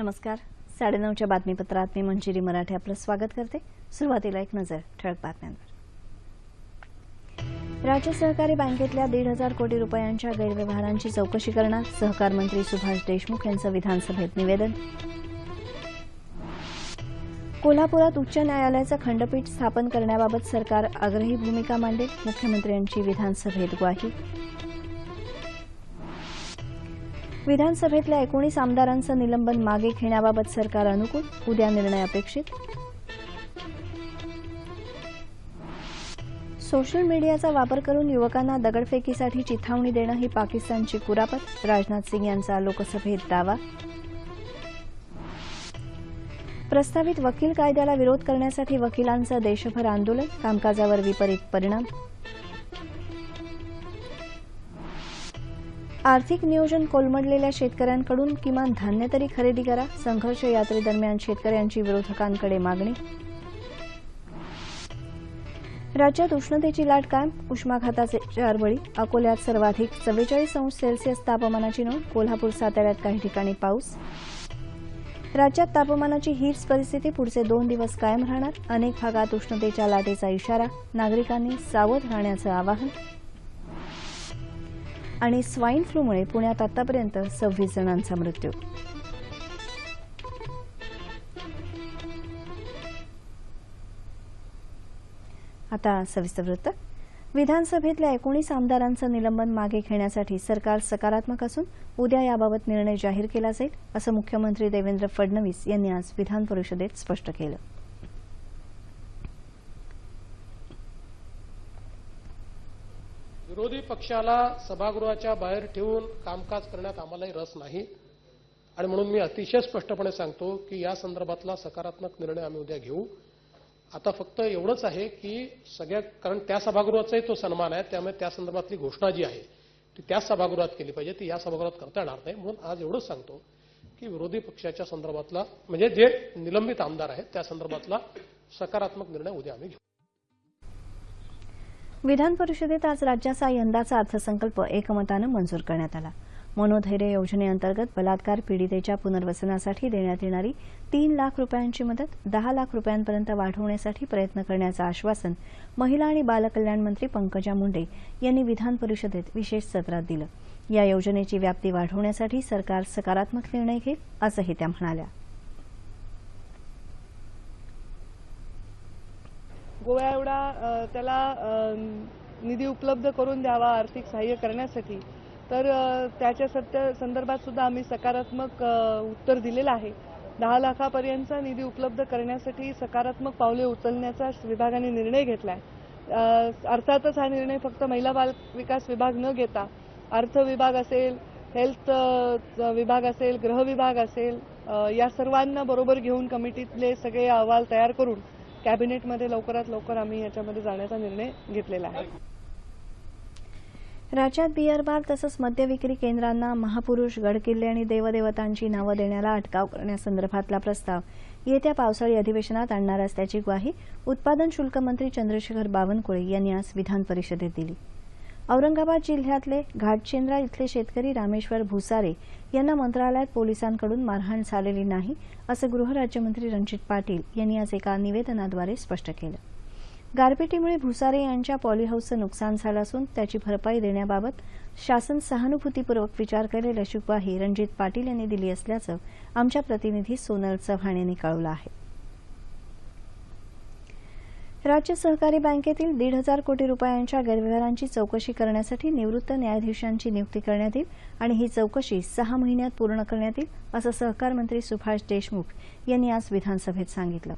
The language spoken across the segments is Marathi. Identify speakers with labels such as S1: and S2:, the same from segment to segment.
S1: नमस्कार. साडेनऊच्या बातमीपत्रात मी मंजिरी मराठे आपलं स्वागत करते. सुरुवातीला एक नजर ठळक बातम्यांवर. राज्य सहकारी बँकेतल्या दीड हजार कोटी रुपयांच्या गैरव्यवहारांची चौकशी करणार सहकार मंत्री सुभाष देशमुख यांचं विधानसभेत निवेदन. कोल्हापुरात उच्च न्यायालयाचं खंडपीठ स्थापन करण्याबाबत सरकार आग्रही भूमिका मांडेल मुख्यमंत्र्यांची विधानसभेत ग्वाही. विधानसभेतल्या एकोणीस आमदारांचं निलंबन मागे घेण्याबाबत सरकार अनुकूल उद्या निर्णय अपेक्षित. सोशल मीडियाचा वापर करून युवकांना दगडफेकीसाठी चिथावणी देणं ही पाकिस्तानची कुरापत राजनाथ सिंग यांचा लोकसभेत दावा. प्रस्तावित वकील कायद्याला विरोध करण्यासाठी वकिलांचं देशभर आंदोलन कामकाजावर विपरीत परिणाम. आर्थिक नियोजन कोलमडलेल्या शेतकऱ्यांकडून किमान धान्य तरी खरेदी करा. संघर्ष यात्रेदरम्यान शेतकऱ्यांची विरोधकांकडे मागणी. राज्यात उष्णतेची लाट कायम. उष्माघाताचे चार बळी. अकोल्यात सर्वाधिक चव्वेचाळीस अंश सेल्सिअस तापमानाची नोंद. कोल्हापूर साताऱ्यात काही ठिकाणी पाऊस. राज्यात तापमानाची हीच परिस्थिती पुढचे दोन दिवस कायम राहणार. अनेक भागात उष्णतेच्या लाटेचा इशारा. नागरिकांनी सावध राहण्याचं आवाहन. आणि स्वाईन फ्लूमुळे पुण्यात आतापर्यंत सव्वीस जणांचा मृत्यू. आता सविस्तर वृत्त. विधानसभेतल्या एकोणीस आमदारांचं निलंबन मागे घेण्यासाठी सरकार सकारात्मक असून उद्या याबाबत निर्णय जाहीर केला जाईल असं मुख्यमंत्री देवेंद्र फडणवीस यांनी आज विधान परिषदेत स्पष्ट केलं.
S2: विरोधी पक्षाला सभागृहाच्या बाहेर ठेवून कामकाज करण्यात आम्हालाही रस नाही. आणि म्हणून मी अतिशय स्पष्टपणे सांगतो की या संदर्भातला सकारात्मक निर्णय आम्ही उद्या घेऊ. आता फक्त एवढंच आहे की सगळ्या कारण त्या सभागृहाचाही तो सन्मान आहे त्यामुळे त्या संदर्भातली घोषणा जी आहे ती त्याच सभागृहात केली पाहिजे. ती या सभागृहात करता येणार नाही. म्हणून आज एवढंच सांगतो की विरोधी पक्षाच्या संदर्भातला म्हणजे जे निलंबित आमदार आहेत त्या संदर्भातला सकारात्मक निर्णय उद्या आम्ही घेऊ.
S1: विधान परिषदेत आज राज्याचा यंदाचा अर्थसंकल्प एकमतानं मंजूर करण्यात आला. मनोधैर्य योजनेअंतर्गत बलात्कार पीडितेच्या पुनर्वसनासाठी देण्यात येणारी तीन लाख रुपयांची मदत दहा लाख रुपयांपर्यंत वाढवण्यासाठी प्रयत्न करण्याचं आश्वासन महिला आणि बालकल्याण मंत्री पंकजा मुंडे यांनी विधान परिषदेत विशेष सत्रात दिलं. या योजनेची व्याप्ती वाढवण्यासाठी सरकार सकारात्मक निर्णय घेईल असंही त्या म्हणाल्या.
S3: गोव्या एवढा त्याला निधी उपलब्ध करून द्यावा आर्थिक सहाय्य करण्यासाठी तर त्याच्या सत्य संदर्भात सुद्धा आम्ही सकारात्मक उत्तर दिलेलं आहे. दहा लाखापर्यंतचा निधी उपलब्ध करण्यासाठी सकारात्मक पावले उचलण्याचा विभागाने निर्णय घेतला आहे अर्थातच हा निर्णय फक्त महिला बाल विकास विभाग न घेता अर्थ विभाग असेल हेल्थ विभाग असेल गृह विभाग असेल या सर्वांना बरोबर घेऊन कमिटीतले सगळे अहवाल तयार करून कॅबिनेटमध्ये लवकरात लवकर आम्ही याच्यामध्ये जाण्याचा निर्णय घेतलेला आहे.
S1: राज्यात बिअर बार तसंच मद्य विक्री केंद्रांना महापुरुष गडकिल्ले आणि देवदेवतांची नावं देण्याला अटकाव करण्यासंदर्भातला प्रस्ताव. येत्या पावसाळी अधिवेशनात आणणार असल्याची ग्वाही उत्पादन शुल्क मंत्री चंद्रशेखर बावनकुळे यांनी आज विधान परिषदेत दिली. औरंगाबाद जिल्ह्यातले घाटचेंद्रा इथले शेतकरी रामेश्वर भुसारे यांना मंत्रालयात पोलिसांकडून मारहाण झालेली नाही असं गृहराज्यमंत्री रणजित पाटील यांनी आज एका निवेदनाद्वारे स्पष्ट केलं. गारपिटीमुळे भुसारे यांच्या पॉलीहाऊसचं नुकसान झालं असून त्याची भरपाई देण्याबाबत शासन सहानुभूतीपूर्वक विचार करेल अशी ग्वाही रणजित पाटील यांनी दिली असल्याचं आमच्या प्रतिनिधी सोनल चव्हाण यांनी कळवलं आहे. राज्य सहकारी बँकेतील दीड हजार कोटी रुपयांच्या गैरव्यवहारांची चौकशी करण्यासाठी निवृत्त न्यायाधीशांची नियुक्ती करण्यात येईल आणि ही चौकशी सहा महिन्यात पूर्ण करण्यात येईल असं सहकार मंत्री सुभाष देशमुख यांनी आज विधानसभेत सांगितलं.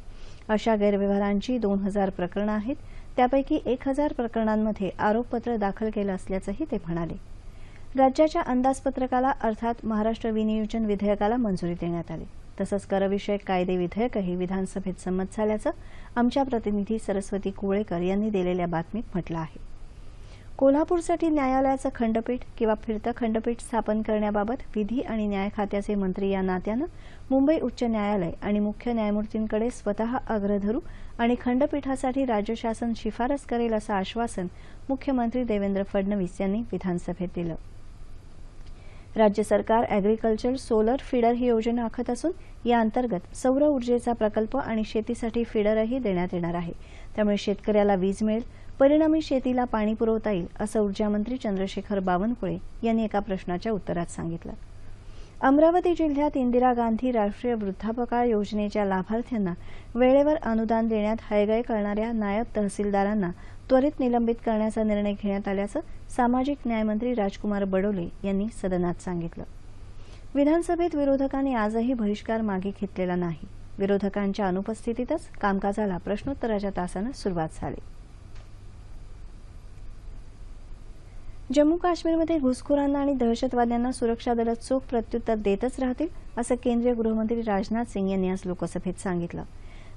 S1: अशा गैरव्यवहारांची दोन हजार प्रकरणं आहेत. त्यापैकी एक हजार प्रकरणांमध्ये आरोपपत्र दाखल केलं असल्याचंही ते म्हणाले. राज्याच्या अंदाजपत्रकाला अर्थात महाराष्ट्र विनियोजन विधेयकाला मंजुरी देण्यात आली. तसंच करविषयक कायदे विधेयकही विधानसभेत संमत झाल्याचं आमच्या प्रतिनिधी सरस्वती कुवळेकर यांनी दिलेल्या बातमीत म्हटलं आहे. कोल्हापूरसाठी न्यायालयाचं खंडपीठ किंवा फिरतं खंडपीठ स्थापन करण्याबाबत विधी आणि न्याय खात्याचे मंत्री या नात्यानं मुंबई उच्च न्यायालय आणि मुख्य न्यायमूर्तींकडे स्वतः अग्र धरू आणि खंडपीठासाठी राज्य शासन शिफारस करेल असं आश्वासन मुख्यमंत्री देवेंद्र फडणवीस यांनी विधानसभेत दिलं. राज्य सरकार ॲग्रिकल्चर सोलर फीडर ही योजना आखत असून या अंतर्गत सौर ऊर्जेचा प्रकल्प आणि शेतीसाठी फीडरही देण्यात येणार आहे. त्यामुळे शेतकऱ्याला वीज मिळेल परिणामी शेतीला पाणी पुरवता येईल असं ऊर्जामंत्री चंद्रशेखर बावनकुळे यांनी एका प्रश्नाच्या उत्तरात सांगितलं. अमरावती जिल्ह्यात इंदिरा गांधी राष्ट्रीय वृद्धापकाळ योजनेच्या लाभार्थ्यांना वेळेवर अनुदान देण्यात हयगय करणाऱ्या नायब तहसीलदारांना त्वरित निलंबित करण्याचा निर्णय घेण्यात आल्याचं सामाजिक न्यायमंत्री राजकुमार बडोले यांनी सदनात सांगितलं. विधानसभेत विरोधकांनी आजही बहिष्कार मागे घेतलेला नाही. विरोधकांच्या अनुपस्थितीतच कामकाजाला प्रश्नोत्तराच्या तासानं सुरुवात झाली. जम्मू काश्मीरमध्ये घुसखोरांना आणि दहशतवाद्यांना सुरक्षा दलं चोख प्रत्युत्तर देतच राहतील असं केंद्रीय गृहमंत्री राजनाथ सिंग यांनी आज लोकसभेत सांगितलं.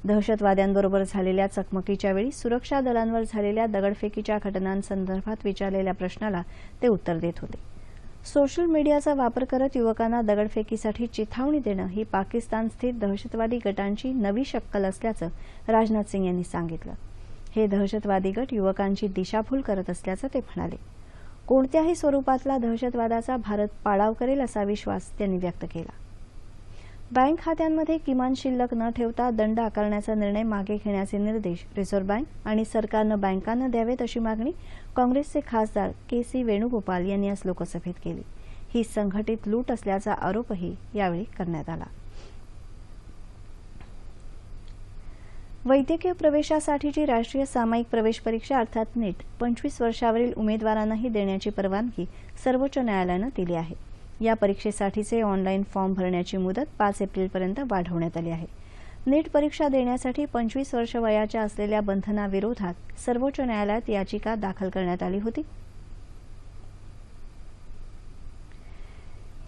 S1: दहशतवाद्यांबरोबर झालेल्या चकमकीच्या वेळी सुरक्षा दलांवर झालेल्या दगडफेकीच्या घटनांसंदर्भात विचारलेल्या प्रश्नाला ते उत्तर देत होते. सोशल मीडियाचा वापर करत युवकांना दगडफेकीसाठी चिथावणी देणं ही पाकिस्तान स्थित दहशतवादी गटांची नवी शक्कल असल्याचं राजनाथ सिंग यांनी सांगितलं. हे दहशतवादी गट युवकांची दिशाभूल करत असल्याचं ते म्हणाले. कोणत्याही स्वरूपातला दहशतवादाचा भारत पाडाव करेल असा विश्वास त्यांनी व्यक्त केला. बँक खात्यांमध्ये किमान शिल्लक न ठेवता दंड आकारण्याचा निर्णय मागे घेण्याचे निर्देश रिझर्व्ह बँक आणि सरकारनं बँकांना द्यावेत अशी मागणी काँग्रेसचे खासदार के सी वेणुगोपाल यांनी आज लोकसभेत केली. ही संघटित लूट असल्याचा आरोपही यावेळी करण्यात आला. वैद्यकीय प्रवेशासाठीची राष्ट्रीय सामायिक प्रवेश परीक्षा अर्थात नीट. पंचवीस वर्षावरील उमेदवारांनाही देण्याची परवानगी सर्वोच्च न्यायालयानं दिली आहे. या परीक्षेसाठीचे ऑनलाईन फॉर्म भरण्याची मुदत पाच एप्रिलपर्यंत वाढवण्यात आली आहे. नीट परीक्षा देण्यासाठी पंचवीस वर्ष वयाच्या असलेल्या बंधनाविरोधात सर्वोच्च न्यायालयात याचिका दाखल करण्यात आली होती.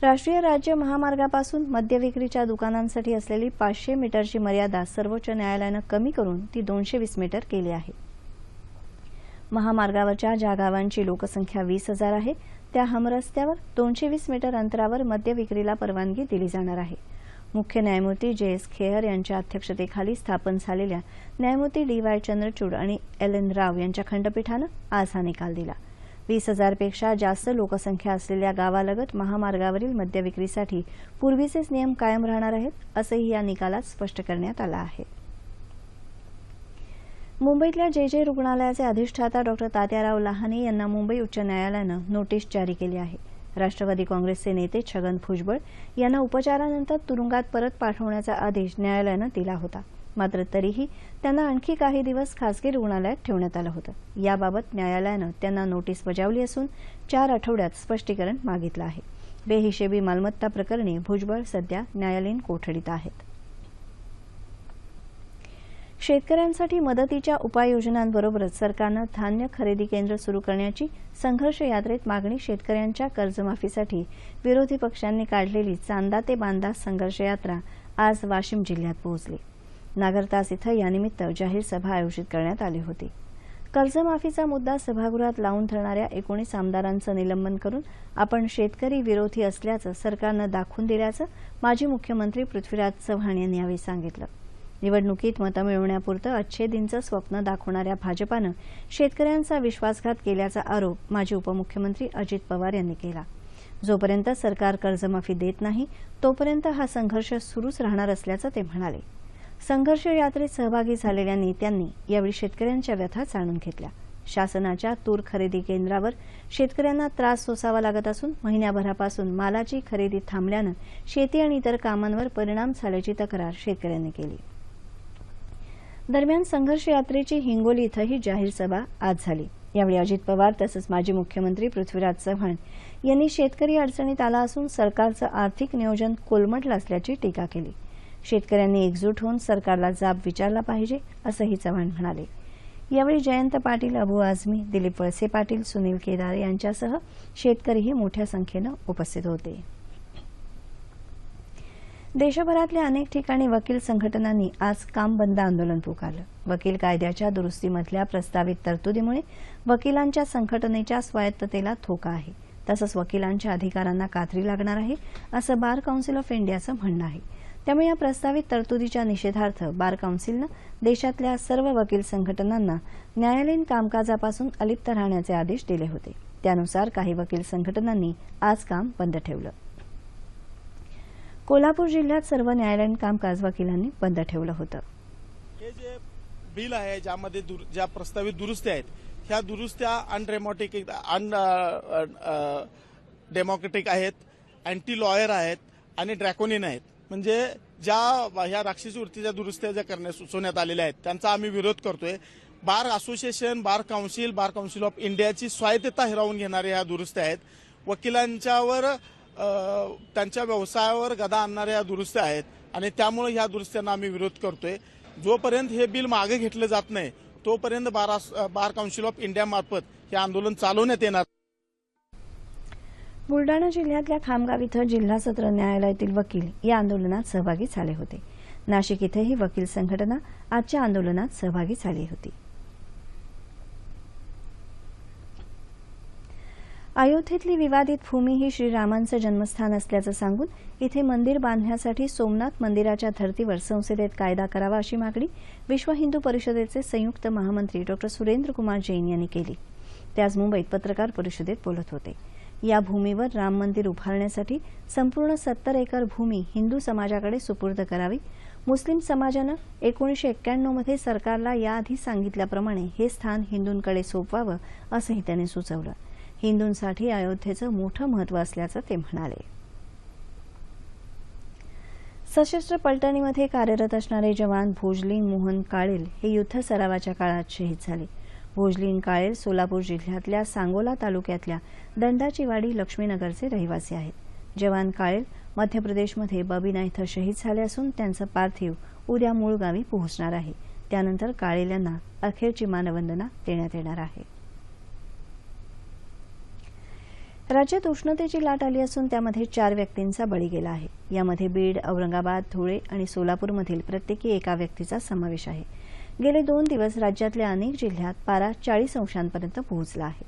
S1: राष्ट्रीय राज्य महामार्गापासून मद्य विक्रीच्या दुकानांसाठी असलेली पाचशे मीटरची मर्यादा सर्वोच्च न्यायालयानं कमी करून ती दोनशे वीस मीटर केली आहे. महामार्गावरच्या ज्या गावांची लोकसंख्या वीस हजार आहे त्या हमरस्त्यावर दोनशे वीस मीटर अंतरावर मद्य विक्रीला परवानगी दिली जाणार आहे. मुख्य न्यायमूर्ती जे एस खेहर यांच्या अध्यक्षतेखाली स्थापन झालेल्या न्यायमूर्ती डी वाय चंद्रचूड आणि एल एन राव यांच्या खंडपीठानं आज हा निकाल दिला. वीस हजारपेक्षा जास्त लोकसंख्या असलेल्या गावालगत महामार्गावरील मद्य विक्रीसाठी पूर्वीचेच नियम कायम राहणार आहेत असंही या निकालात स्पष्ट करण्यात आलं आहे. मुंबईतल्या जे जे रुग्णालयाचे अधिष्ठाता डॉक्टर तात्याराव लहाने यांना मुंबई उच्च न्यायालयानं नोटीस जारी केली आहे. राष्ट्रवादी काँग्रेसचे नेते छगन भुजबळ यांना उपचारानंतर तुरुंगात परत पाठवण्याचा आदेश न्यायालयानं दिला होता. मात्र तरीही त्यांना आणखी काही दिवस खासगी रुग्णालयात ठेवण्यात आलं होतं. याबाबत न्यायालयानं त्यांना नोटीस बजावली असून चार आठवड्यात स्पष्टीकरण मागितलं आहे. बेहिशेबी मालमत्ता प्रकरणी भुजबळ सध्या न्यायालयीन कोठडीत आहेत. शेतकऱ्यांसाठी मदतीच्या उपाययोजनांबरोबरच सरकारनं धान्य खरेदी केंद्र सुरू करण्याची संघर्ष यात्रेत मागणी शेतकऱ्यांच्या कर्जमाफीसाठी विरोधी पक्षांनी काढलेली चांदा ते बांदा संघर्ष यात्रा आज वाशिम जिल्ह्यात पोहोचली. नागरतास इथं यानिमित्त जाहीर सभा आयोजित करण्यात आली होती. कर्जमाफीचा मुद्दा सभागृहात लावून धरणाऱ्या एकोणीस आमदारांचं निलंबन करून आपण शेतकरी विरोधी असल्याचं सरकारनं दाखवून दिल्याचं माजी मुख्यमंत्री पृथ्वीराज चव्हाण यांनी यावेळी सांगितलं. निवडणुकीत मतं मिळवण्यापुरतं अच्छेदींचं स्वप्न दाखवणाऱ्या भाजपानं शेतकऱ्यांचा विश्वासघात केल्याचा आरोप माजी उपमुख्यमंत्री अजित पवार यांनी केला. जोपर्यंत सरकार कर्जमाफी देत नाही तोपर्यंत हा संघर्ष सुरूच राहणार असल्याचं ते म्हणाले. संघर्ष यात्रेत सहभागी झालेल्या नेत्यांनी यावेळी शेतकऱ्यांच्या व्यथा जाणून घेतल्या. शासनाच्या तूर खरेदी केंद्रावर शेतकऱ्यांना त्रास सोसावा लागत असून महिन्याभरापासून मालाची खरेदी थांबल्यानं शेती आणि इतर कामांवर परिणाम झाल्याची तक्रार शेतकऱ्यांनी केली. दरम्यान संघर्ष यात्रेची हिंगोली इथंही जाहीर सभा आज झाली. यावेळी अजित पवार तसंच माजी मुख्यमंत्री पृथ्वीराज चव्हाण यांनी शेतकरी अडचणीत आला असून सरकारचं आर्थिक नियोजन कोलमडलं असल्याची टीका केली. शेतकऱ्यांनी एकजूट होऊन सरकारला जाब विचारला पाहिजे असंही चव्हाण म्हणाले. यावेळी जयंत पाटील अबू आझमी दिलीप वळसे पाटील सुनील केदार यांच्यासह शेतकरीही मोठ्या संख्येनं उपस्थित होते. देशभरातल्या अनेक ठिकाणी वकील संघटनांनी आज काम बंद आंदोलन पुकारलं. वकील कायद्याच्या दुरुस्तीमधल्या प्रस्तावित तरतुदीमुळे वकिलांच्या संघटनेच्या स्वायत्ततेला धोका आहे. तसंच वकिलांच्या अधिकारांना कात्री लागणार आहे असं बार काउन्सिल ऑफ इंडियाचं म्हणणं आहे. त्यामुळे या प्रस्तावित तरतुदीच्या निषेधार्थ बार काउन्सिलनं देशातल्या सर्व वकील संघटनांना न्यायालयीन कामकाजापासून अलिप्त राहण्याचे आदेश दिले होते. त्यानुसार काही वकील संघटनांनी आज काम बंद ठेवलं. कोल्हापूर जिल्ह्यात सर्व न्यायालयीन कामकाज वकिलांनी बंद ठेवलं होतं.
S4: हे जे बिल आहे ज्यामध्ये ज्या प्रस्तावित दुरुस्त्या आहेत ह्या दुरुस्त्या अनडेमोटिक अन डेमोक्रेटिक आहेत अँटी लॉयर आहेत आणि ड्रॅकोनिन आहेत. म्हणजे ज्या ह्या राक्षसी वृत्तीच्या दुरुस्त्या ज्या करण्यास सुचवण्यात आलेल्या आहेत त्यांचा आम्ही विरोध करतोय. Bar association bar council bar council of इंडियाची स्वायत्तता हिरावून घेणाऱ्या ह्या दुरुस्त्या आहेत. वकिलांच्यावर त्यांच्या व्यवसायावर गदा आणणाऱ्या ह्या दुरुस्त्या आहेत आणि त्यामुळे ह्या दुरुस्त्यांना आम्ही विरोध करतोय. जोपर्यंत हे बिल मागे घेतलं जात नाही तोपर्यंत बार अस- बार काउन्सिल ऑफ इंडियामार्फत हे आंदोलन चालवण्यात येणार
S1: बुलडाणा जिल्ह्यातल्या खामगाव इथं जिल्हा सत्र न्यायालयातील वकील या आंदोलनात सहभागी झाले होते. नाशिक इथंही वकील संघटना आजच्या आंदोलनात सहभागी झाली होती. अयोध्येतली विवादित भूमी ही श्रीरामांचं जन्मस्थान असल्याचं सांगून इथे मंदिर बांधण्यासाठी सोमनाथ मंदिराच्या धर्तीवर संसदेत कायदा करावा अशी मागणी विश्व हिंदू परिषदेचे संयुक्त महामंत्री डॉ सुरेंद्र कुमार जैन यांनी केली. ते आज मुंबईत पत्रकार परिषदेत बोलत होते. या भूमीवर राम मंदिर उभारण्यासाठी संपूर्ण सत्तर एकर भूमी हिंदू समाजाकडे सुपूर्द करावी. मुस्लिम समाजानं एकोणीसशे एक्क्याण्णवमध्ये सरकारला याआधी सांगितल्याप्रमाणे हे स्थान हिंदूंकडे सोपवावं असंही त्यांनी सुचवलं. हिंदूंसाठी अयोध्येचं मोठं महत्त्व असल्याचं ते म्हणाले. सशस्त्र पलटणीमध्ये कार्यरत असणारे जवान भोजलिंग मोहन काळेल हे युद्ध सरावाच्या काळात शहीद झाले. भोजलीन काळेल सोलापूर जिल्ह्यातल्या सांगोला तालुक्यातल्या दंडाचीवाडी लक्ष्मीनगरचे रहिवासी आहेत. जवान काळेल मध्य प्रदेशमध्ये बबिना इथं शहीद झाले असून त्यांचं पार्थिव उद्या मूळ गावी पोहोचणार आहे. त्यानंतर काळेल यांना अखेरची मानवंदना देण्यात येणार आहे. राज्यात उष्णतेची लाट आली असून त्यामध्ये चार व्यक्तींचा बळी गेला आहे. यामध्ये बीड औरंगाबाद धुळे आणि सोलापूरमधील प्रत्येकी एका व्यक्तीचा समावेश आहे. गेले दोन दिवस राज्यातल्या अनेक जिल्ह्यात पारा चाळीस अंशांपर्यंत पोहोचला आहे.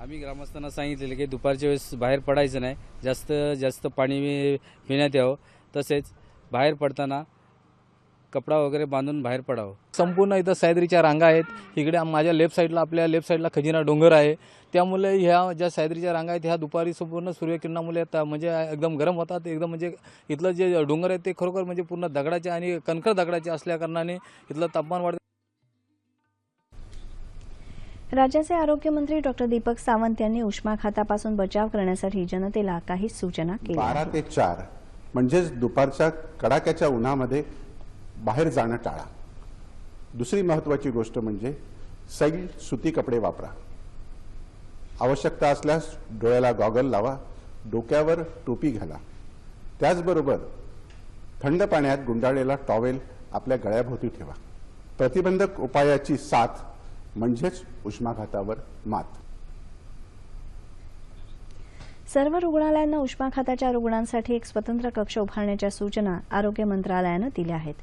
S5: आम्ही ग्रामस्थांना सांगितलेलं की दुपारच्या वेळेस बाहेर पडायचं नाही. जास्त जास्त पाणी पिण्यात यावं. तसेच बाहेर पडताना कपडा वगैरे बांधून बाहेर पडावं.
S6: संपूर्ण इथं सह्याद्रीच्या रांगा आहेत. इकडे माझ्या लेफ्ट साईडला आपल्या लेफ्ट साईडला खजिना डोंगर आहे. त्यामुळे ह्या ज्या सह्याद्रीच्या रांगा आहेत ह्या दुपारी संपूर्ण सूर्यकिरणामुळे आता म्हणजे एकदम गरम होतात. एकदम म्हणजे इथलं जे डोंगर आहेत ते खरोखर म्हणजे पूर्ण दगडाचे आणि कणखर दगडाचे असल्याकारणाने इथलं तापमान वाढ
S1: राज्याचे आरोग्यमंत्री डॉक्टर दीपक सावंत यांनी उष्माघातापासून बचाव करण्यासाठी जनतेला काही सूचना केल्या.
S7: बारा. ते चार म्हणजेच दुपारच्या कडाक्याच्या उन्हामध्ये बाहेर जाणं टाळा. दुसरी महत्वाची गोष्ट म्हणजे सैल सुती कपडे वापरा. आवश्यकता असल्यास डोळ्याला गॉगल लावा डोक्यावर टोपी घाला. त्याचबरोबर थंड पाण्यात गुंडाळलेला टॉवेल आपल्या गळ्याभोवती ठेवा. प्रतिबंधक उपायाची साथ म्हणजेच उष्माघातावर मात.
S1: सर्व रुग्णालयांना उष्माघाताच्या रुग्णांसाठी एक स्वतंत्र कक्ष उभारण्याच्या सूचना आरोग्य मंत्रालयानं दिल्या आहेत.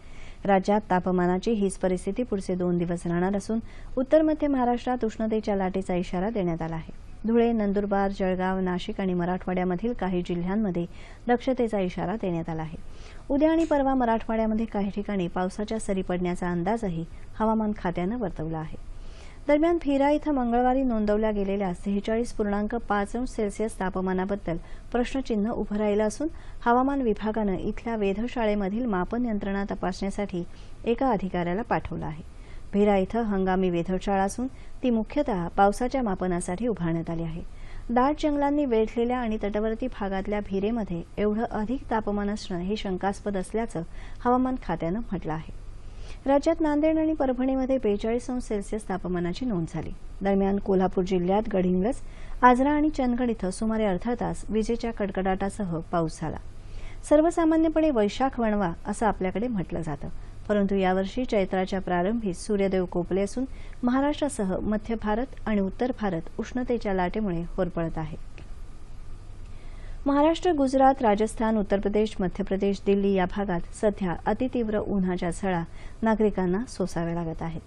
S1: राज्यात तापमानाची हीच परिस्थिती पुढचे दोन दिवस राहणार असून उत्तर मध्य महाराष्ट्रात उष्णतेच्या लाटेचा इशारा देण्यात आला आहे. धुळे नंदुरबार जळगाव नाशिक आणि मराठवाड्यामधील काही जिल्ह्यांमध्ये दक्षतेचा इशारा देण्यात आला आहे. उद्या आणि परवा मराठवाड्यामध्ये काही ठिकाणी पावसाच्या सरी पडण्याचा अंदाजही हवामान खात्यानं वर्तवला आहे. दरम्यान फिरा इथं मंगळवारी नोंदवल्या गेलेल्या सेहेचाळीस पूर्णांक पाच अंश सेल्सिअस तापमानाबद्दल प्रश्नचिन्ह उभं राहिलं असून हवामान विभागानं इथल्या वेधशाळेमधील मापन यंत्रणा तपासण्यासाठी एका अधिकाऱ्याला पाठवलं आहे. भिरा इथं हंगामी वेधशाळा असून ती मुख्यतः पावसाच्या मापनासाठी उभारण्यात आली आहे. दाट जंगलांनी वेढलेल्या आणि तटवर्ती भागातल्या भिरेमध्ये एवढं अधिक तापमान असणं हे शंकास्पद असल्याचं हवामान खात्यानं म्हटलं आहे. राज्यात नांदेड आणि परभणीमध्ये बेचाळीस अंश सेल्सिअस तापमानाची नोंद झाली. दरम्यान कोल्हापूर जिल्ह्यात गडहिंग्लज आजरा आणि चंदगड इथं सुमारे अर्धा तास विजेच्या कडकडाटासह पाऊस झाला. सर्वसामान्यपणे वैशाख वणवा असं आपल्याकडे म्हटलं जातं. परंतु यावर्षी चैत्राच्या प्रारंभी सूर्यदेव कोपले असून महाराष्ट्रासह मध्य भारत आणि उत्तर भारत उष्णतेच्या लाटेमुळे होरपळत आहे. महाराष्ट्र गुजरात राजस्थान उत्तर प्रदेश मध्य प्रदेश दिल्ली या भागात सध्या अतितीव्र उन्हाच्या झळा नागरिकांना सोसाव्या लागत आहेत.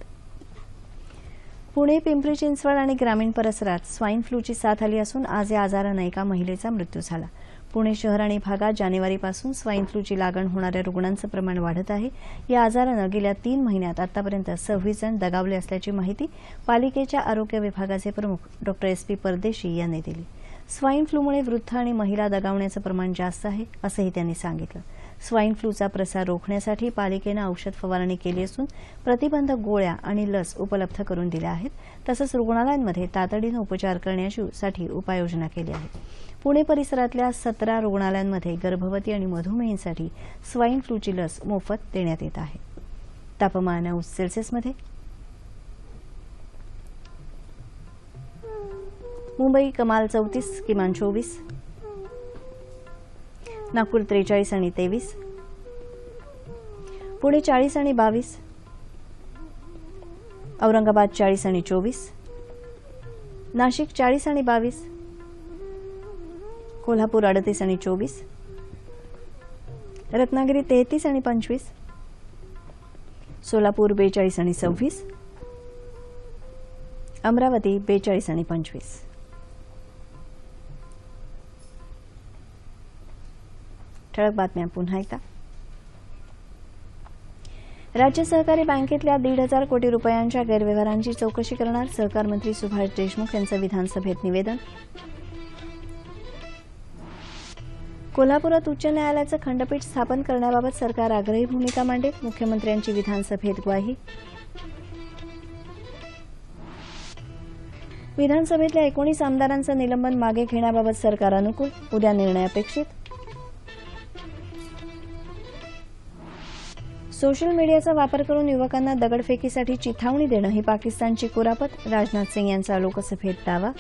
S1: पुणे पिंपरी चिंचवड आणि ग्रामीण परिसरात स्वाईन फ्लूची साथ आली असून आज या आजारानं एका महिलेचा मृत्यू झाला. पुणे शहर आणि भागात जानेवारीपासून स्वाईन फ्लूची लागण होणाऱ्या रुग्णांचं प्रमाण वाढत आहे. या आजारानं गेल्या तीन महिन्यात आतापर्यंत सव्वीस जण दगावले असल्याची माहिती पालिकेच्या आरोग्य विभागाचे प्रमुख डॉक्टर एस पी परदेशी यांनी दिली. स्वाईन फ्लूमुळे वृद्ध आणि महिला दगावण्याचं प्रमाण जास्त आहे असंही त्यांनी सांगितलं. स्वाईन फ्लूचा प्रसार रोखण्यासाठी पालिकेनं औषध फवारणी केली असून प्रतिबंधक गोळ्या आणि लस उपलब्ध करून दिल्या आहेत. तसंच रुग्णालयांमध्ये तातडीनं उपचार करण्यासाठी उपाययोजना केली आहे. पुणे परिसरातल्या सतरा रुग्णालयांमध्ये गर्भवती आणि मधुमेहींसाठी स्वाईन फ्लूची लस मोफत देण्यात येत आहे. तापमान नऊ सेल्सिअसमध्ये मुंबई कमाल चौतीस किमान चोवीस. नागपूर त्रेचाळीस आणि तेवीस. पुणे चाळीस आणि बावीस. औरंगाबाद चाळीस आणि चोवीस. नाशिक चाळीस आणि बावीस. कोल्हापूर अडतीस आणि चोवीस. रत्नागिरी तेहतीस आणि पंचवीस. सोलापूर बेचाळीस आणि सव्वीस. अमरावती बेचाळीस आणि पंचवीस. ठळक बातम्या पुन्हा एकदा. राज्य सहकारी बँकेतल्या दीड हजार कोटी रुपयांच्या गैरव्यवहारांची चौकशी करणार सहकार मंत्री सुभाष देशमुख यांचं विधानसभेत निवेदन. कोल्हापुरात उच्च न्यायालयाचं खंडपीठ स्थापन करण्याबाबत सरकार आग्रही भूमिका मांडेल मुख्यमंत्र्यांची विधानसभेत ग्वाही. विधानसभेतल्या एकोणीस आमदारांचं निलंबन मागे घेण्याबाबत सरकार अनुकूल उद्या निर्णय अपेक्षित. सोशल मीडियाचा वापर करून युवकांना दगडफेकीसाठी चिथावणी देणं ही पाकिस्तानची कुरापत. राजनाथ सिंग यांचा लोकसभेत दावा.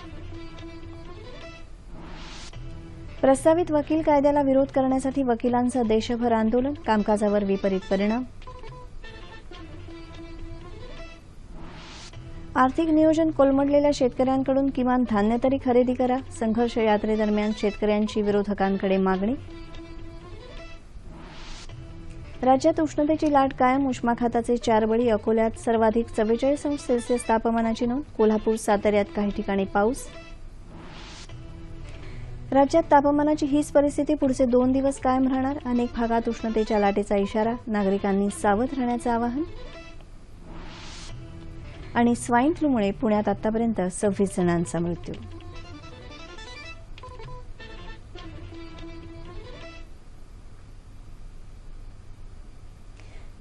S1: प्रस्तावित वकील कायद्याला विरोध करण्यासाठी वकिलांचं देशभर आंदोलन कामकाजावर विपरीत परिणाम. आर्थिक नियोजन कोलमडलेल्या शेतकऱ्यांकडून किमान धान्य तरी खरेदी करा. संघर्ष यात्रेदरम्यान शेतकऱ्यांची विरोधकांकडे मागणी. राज्यात उष्णतेची लाट कायम उष्माघाताचे चार बळी अकोल्यात सर्वाधिक चव्वेचाळीस अंश सेल्सिअस तापमानाची नोंद कोल्हापूर साताऱ्यात काही ठिकाणी पाऊस. राज्यात तापमानाची हीच परिस्थिती पुढचे दोन दिवस कायम राहणार. अनेक भागात उष्णतेच्या लाटेचा इशारा नागरिकांनी सावध राहण्याचं आवाहन. आणि स्वाईन फ्लूमुळे पुण्यात आतापर्यंत सव्वीस जणांचा मृत्यू.